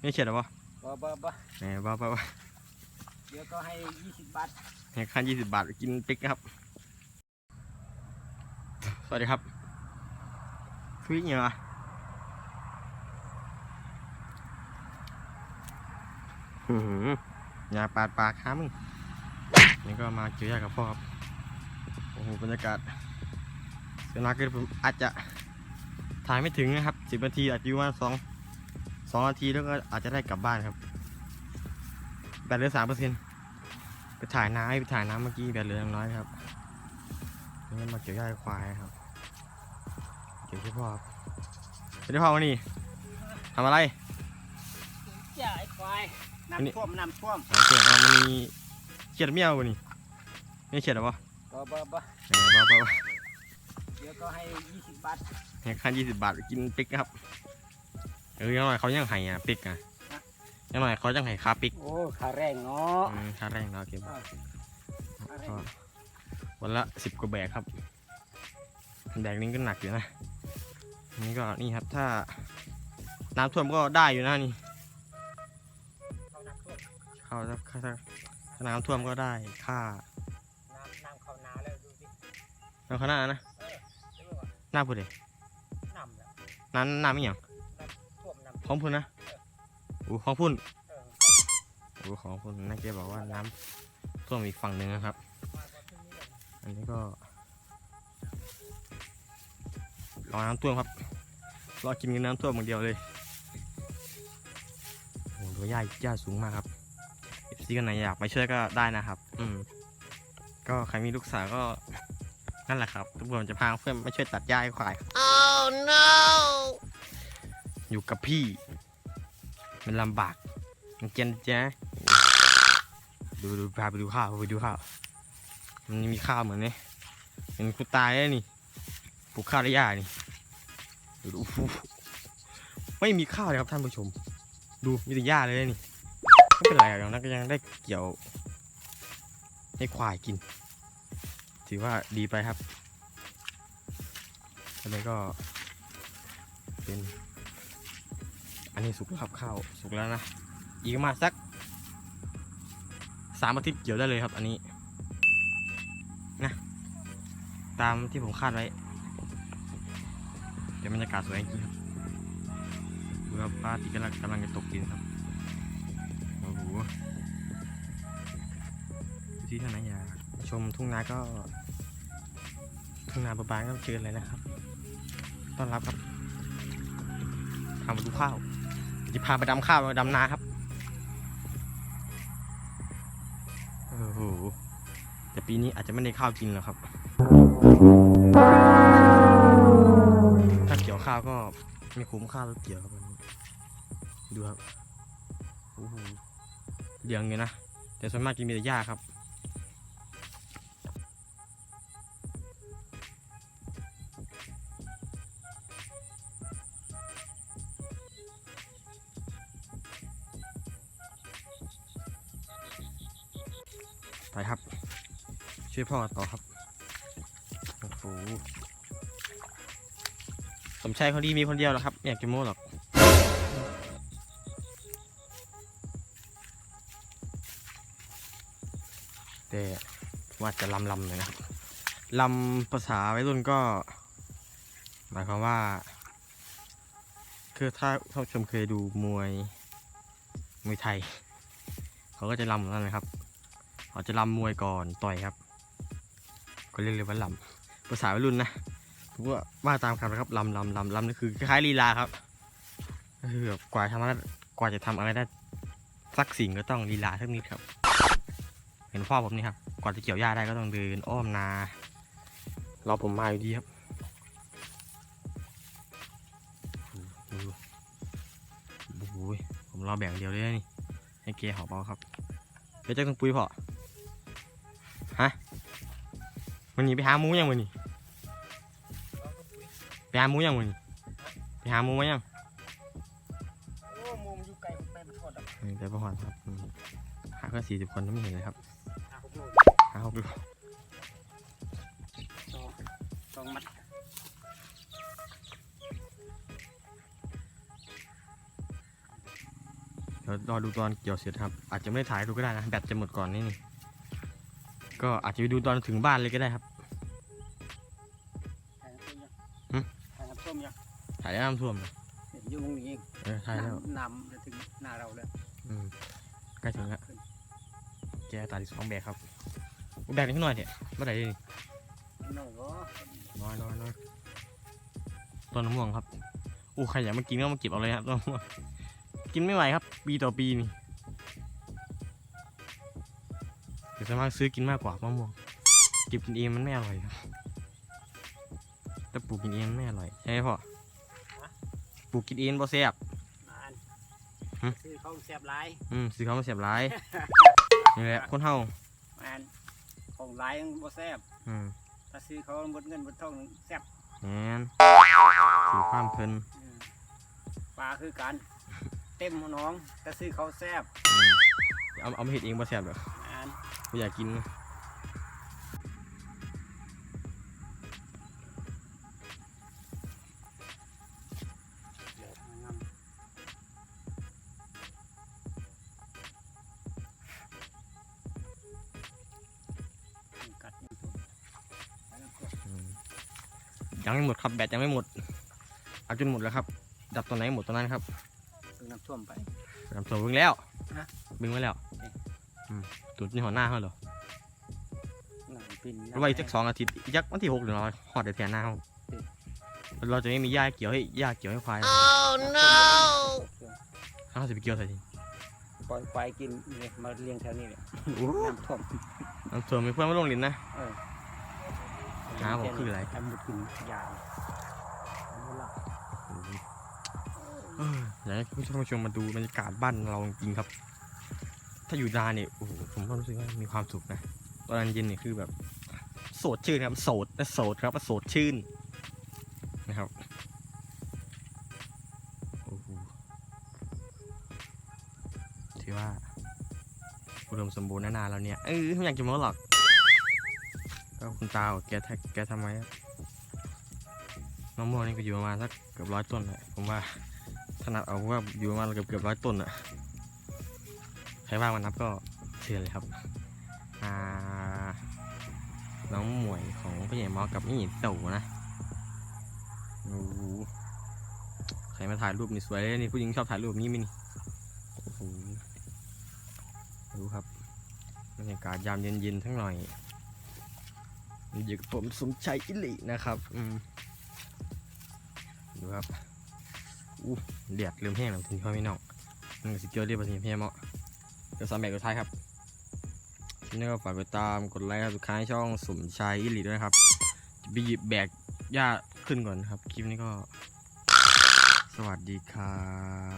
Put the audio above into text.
ไม่เฉียดหรอปะบ่บ่บ่แหมบ้าบ้าบ้าเดี๋ยวก็ให้ยี่สิบบาทแค่ขั้นยี่สิบบาทกินปิ๊กนะครับ สวัสดีครับคุยเงี้ยวะอื้อหือยาปาดปากค้ามึงนี่ก็มาเกี่ยวยากับพ่อครับโอ้โหบรรยากาศเสียนาเกินผมอาจจะถ่ายไม่ถึงนะครับสิบนาทีอาจจะอยู่ประมาณสอง สองนาทีแล้วก็อาจจะได้กลับบ้านครับ แบตเหลือสามเปอร์เซ็นต์ไปถ่ายน้ำไปถ่ายน้ำเมื่อกี้แบบเหลือน้อยครับนี่มาเกี่ยวหญ้าให้ควายครับ เกี่ยวที่พ่อครับเกี่ยวที่พ่อวันนี้ทำอะไรอย่าไอ้ควายอันนี้น้ำท่วมน้ำท่วมอ๋อเกี่ยวเรามันมีเขียดเมียววันนี้ไม่เขียดหรอปะบ่บ่บ่เออบ้าบ้าบ้าเดี๋ยวก็ให้ยี่สิบบาทแค่ขั้นยี่สิบบาทกินปิ๊กครับ เออยังหน่อยเขายังไห้อะปิ๊กอะยังหน่อยเขายังไห้คาปิ๊กโอ้ค่าแรงเนาะอืมค่าแรงเราเก็บอ่าก็วันละสิบกว่าแบกครับ แบกนี้ก็หนักอยู่นะอันนี้ก็นี่ครับถ้าน้ำท่วมก็ได้อยู่นะนี่เข้าน้ำท่วมเข้าถ้าถ้าถ้าน้ำท่วมก็ได้ค่าน้ำน้ำเข้านาแล้วดูสิน้ำข้างหน้านะเออดูว่าหน้าพูดเลยน้ำแล้วน้ำน้ำไม่หยังท่วมน้ำ ของพุ่นนะโอ้ของพุ่นออโอ้ของพุ่นน่าจะบอกว่าน้ำท่วมอีกฝั่งหนึ่งนะครับ อันนี้ก็รอน้ำท่วมครับรอกินกับน้ำท่วมอย่างเดียวเลยโอ้โหดูหญ้าหญ้าสูงมากครับซีกันไหนอยากไปช่วยก็ได้นะครับ อืมก็ใครมีลูกสาวก็นั่นแหละครับทุกคนจะพาเพื่อนมาช่วยตัดหญ้าให้ควาย Oh no! อยู่กับพี่ มันลำบากมันเจนจ๊ะดูดูพาไปดูข้าวไปดูข้าว มันมีข้าวเหมือนนี่เป็นคุณตายแล้วนี่ปลูกข้าวได้ยากนี่ดูดูไม่มีข้าวเลยครับท่านผู้ชม ดูมีแต่หญ้าเลยนี่ไม่เป็นไรหรอกนะก็ยังได้เกี่ยวให้ควายกิน ถือว่าดีไปครับอันนี้ก็เป็น อันนี้สุกแล้วครับข้าวสุกแล้วนะ อีกมาสักสามอาทิตย์เกี่ยวได้เลยครับ อันนี้นะตามที่ผมคาดไว้เดี๋ยวบรรยากาศสวยจริงครับดูครับพระอาทิตย์กำลังกำลังจะตกดินครับโอ้โหที่ท่านนอยาชมทุ่งนาก็ทุ่งนาบานๆก็เชิญเลยนะครับ ต้อนรับครับทำมาดูข้าว จะพาไปดำข้าวไปดำนาครับโอ้โหแต่ปีนี้อาจจะไม่ได้ข้าวกินหรอกครับ ถ้าเกี่ยวข้าวก็ไม่คุ้มข้าวแล้วเกี่ยวครับดูครับโอ้โหเหลืองอยู่นะ แต่ส่วนมากกินมีแต่หญ้าครับ ไปครับ ช่วยพ่อต่อครับโอ้โหสมชายคนดีมีคนเดียวหรอครับไม่อยากจะโม้หรอกแต่ว่าจะลำลำเลยนะครับลำภาษาวัยรุ่นก็ หมายความว่า คือถ้าท่านชมเคยดูมวยมวยไทย เขาก็จะลำแบบนั้นนะครับ เขาจะลำมวยก่อนต่อยครับ ก็เรียกเลยว่าลำภาษาวัยรุ่นนะผมก็ว่าตามคำนะครับลำลำลำลำนี่คือคล้ายลีลาครับคือแบบกว่าทำอะไรกว่าจะทำอะไรได้สักสิ่งก็ต้องลีลาสักนิดครับ เห็นพ่อผมนี่ครับกว่าจะเกี่ยวหญ้าได้ก็ต้องเดินอ้อมนารอผมมาอยู่ดีครับโอ้โหผมรอแบ่งเดียวเลยนี่ให้เกหอบเอาครับไปเจ้าต้องปุ้ยพอ ฮะวันนี้ไปหาหมูยังวันนี้ไปหาหมูยังวันนี้ไปหาหมูมายังโอ้มุมอยู่ไกลไปไม่ทอดอะเออแต่ประหอนครับอืมหาก็สี่สิบคนยังไม่เห็นเลยครับหาหกโลหาหกดูสองสองมัดเดี๋ยวรอดูตอนเกี่ยวเสร็จครับ อาจจะไม่ได้ถ่ายให้ดูก็ได้นะแบตจะหมดก่อนนี่นี่ ก็อาจจะไปดูตอนถึงบ้านเลยก็ได้ครับถ่ายน้ำส้มยังหึถ่ายน้ำส้มยังถ่ายได้น้ำท่วมนะเห็นอยู่ตรงนี้เองเออถ่ายแล้วน้ำน้ำจะถึงหน้าเราแล้วอืมใกล้ถึงแล้วแกตาดีสองแบกครับแบกนิดหน่อยเถอะเมื่อไหร่ดิน้อยก็น้อยน้อยน้อยต้นมะม่วงครับอู้ใครอยากมากินก็มาเก็บเอาเลยครับต้นมะม่วงกินไม่ไหวครับ ปีต่อปีนี่ เดี๋ยวสามารถซื้อกินมากกว่ามะม่วงเก็บกินเองมันไม่อร่อยครับแต่ปลูกกินเองมันไม่อร่อยใช่ไหมพ่อปลูกกินเองบ่แซ่บนานหึซื้อเขาแซ่บหลายอืมซื้อเขามาเสียบร้ายนี่แหละคนเฮาแมนของหลายยังบ่แซ่บอืมถ้าซื้อเขาหมดเงินหมดทองแซ่บแมนซื้อความเพลินอืมปลาคือกัน เต็มหัวน้องถ้าซื้อเขาแซ่บอืมเอาเอามาเห็ดเองบ่แซ่บหรอกแมนไม่ อยากกินนะเดี๋ยวงามนี่กัดนี่ตัวไปน้ำส้มอืมยังไม่หมดครับแบตยังไม่หมดเอาจนหมดแล้วครับ ดับตัวไหนหมดตัวนั้นครับซื้อน้ำท่วมไปดับตัวบึงแล้วฮะบึงไว้แล้ว เอ๊ะอืมจุดนี่หัวหน้าเขาเหรอหนังปินเพราะว่าอีกสักสองอาทิตย์อีกจักวันที่หกเดี๋ยวเราหอดเดี๋ยวแทนหน้าเขาเอ๊ะเราจะไม่มีหญ้าเกี่ยวให้หญ้าเกี่ยวให้ควาย no เขาจะไปเกี่ยวใส่ทีปล่อยควายกินเลยมาเลี้ยงแถวนี้เลยน้ำท่วมน้ำท่วมมีเพื่อนมาลงหลินนะ เออหาบอกคืออะไรทำบุญกินยาเอาล่ะเอออยากให้ผู้ชมผู้ชมมาดูบรรยากาศบ้านเราจริงๆครับ ถ้าอยู่นานเนี่ยโอ้โหผมก็รู้สึกว่ามีความสุขนะตอนเย็นเนี่ยคือแบบ โสดชื่นครับ โสดและโสดครับโสดชื่นนะครับโอ้โหถือว่าอุดมสมบูรณ์นานาเราเนี่ย เออไม่อยากจะมาหรอกก็คุณตาบอกแกแทแกทำไว้ครับมะม่วงนี่ก็อยู่ประมาณสักเกือบร้อยต้นเลยผมว่าถ้านับเอาว่าอยู่ประมาณเกือบเกือบร้อยต้นอะ ใครว่างมานับก็เชิญเลยครับอ่าน้องหมวยของพี่ใหญ่มอกับนี่เต่านะโอ้โหใครมาถ่ายรูปนี่สวยเลยนี่ผู้หญิงชอบถ่ายรูปนี้มินี่โอ้โหดูครับบรรยากาศยามเย็นๆทั้งหน่อยอยู่กับผมสมชัยอิลินะครับอืมดูครับอู้เดือดเริ่มแห้งแล้วถึงพ่อพี่น้องมันก็สิเกียวเรียบร้อยพี่เหมาะ เดี๋ยวสามแบบสุดท้ายครับนี่ก็ฝากกดตามกดไลค์ครับสุดท้ายช่องสมชายอิลิด้วยนะครับจะไปหยิบแบกหญ้าขึ้นก่อนครับ คลิปนี้ก็ สวัสดีครับ